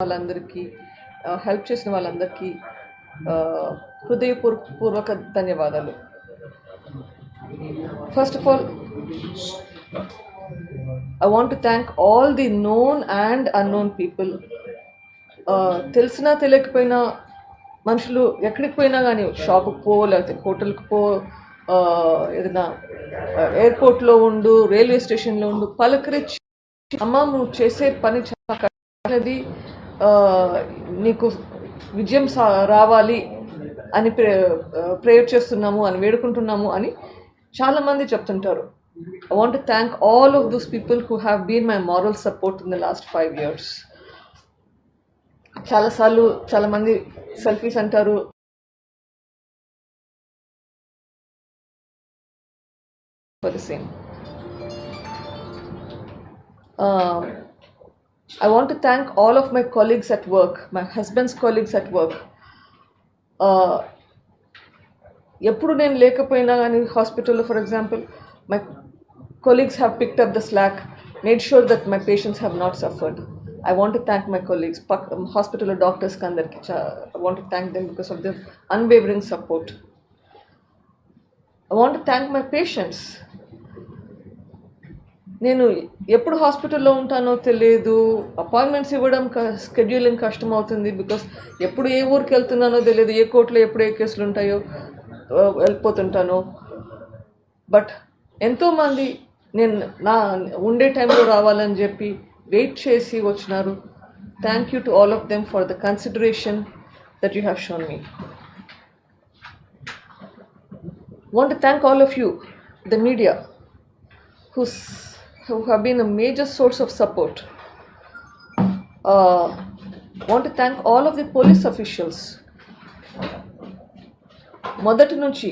వాళ్ళందరికీ హెల్ప్ చేసిన వాళ్ళందరికీ హృదయపూర్వక ధన్యవాదాలు. First of all I want to thank all the known and unknown people తెలిసినా తెలియకపోయినా మనుషులు ఎక్కడికి పోయినా కానీ షాపుకి పో లేకపోతే హోటల్కి పో ఏదైనా ఎయిర్పోర్ట్లో ఉండు రైల్వే స్టేషన్లో ఉండు పలకరించి అమ్మ నువ్వు చేసే పని చాలా అనేది నీకు విజయం సా రావాలి అని ప్రే ప్రేయర్ చేస్తున్నాము అని వేడుకుంటున్నాము అని చాలామంది చెప్తుంటారు. I want to thank all of those people who have been my moral support in the last five years చాలాసార్లు చాలామంది సెల్ఫీస్ అంటారు. For the same Um, I want to thank all of my colleagues at work, my husband's colleagues at work. Uh, ఎప్పుడు నేను లేకపోయినా కానీ హాస్పిటల్లో for example my colleagues have picked up the slack made sure that my patients have not suffered I want to thank my colleagues పక్ హాస్పిటల్లో డాక్టర్స్కి అందరికి I want to thank them because of the unwavering support I want to thank my patients నేను ఎప్పుడు హాస్పిటల్లో ఉంటానో తెలియదు. Appointments ఇవ్వడం స్కెడ్యూలింగ్ కష్టం అవుతుంది బికాస్ ఎప్పుడు ఏ ఊరికి వెళ్తున్నానో తెలియదు. ఏ కోర్టులో ఎప్పుడు ఏ కేసులు ఉంటాయో వెళ్ళిపోతుంటానో వెళ్ళిపోతుంటాను. బట్ ఎంతోమంది నేను నా ఉండే టైంలో రావాలని చెప్పి వెయిట్ చేసి వచ్చినారు. Thank you to all of them for the consideration that you have shown me. Want thank all of you the media media, who's, who have been a major source of support. Uh, want to thank all of the police officials. మొదటి నుంచి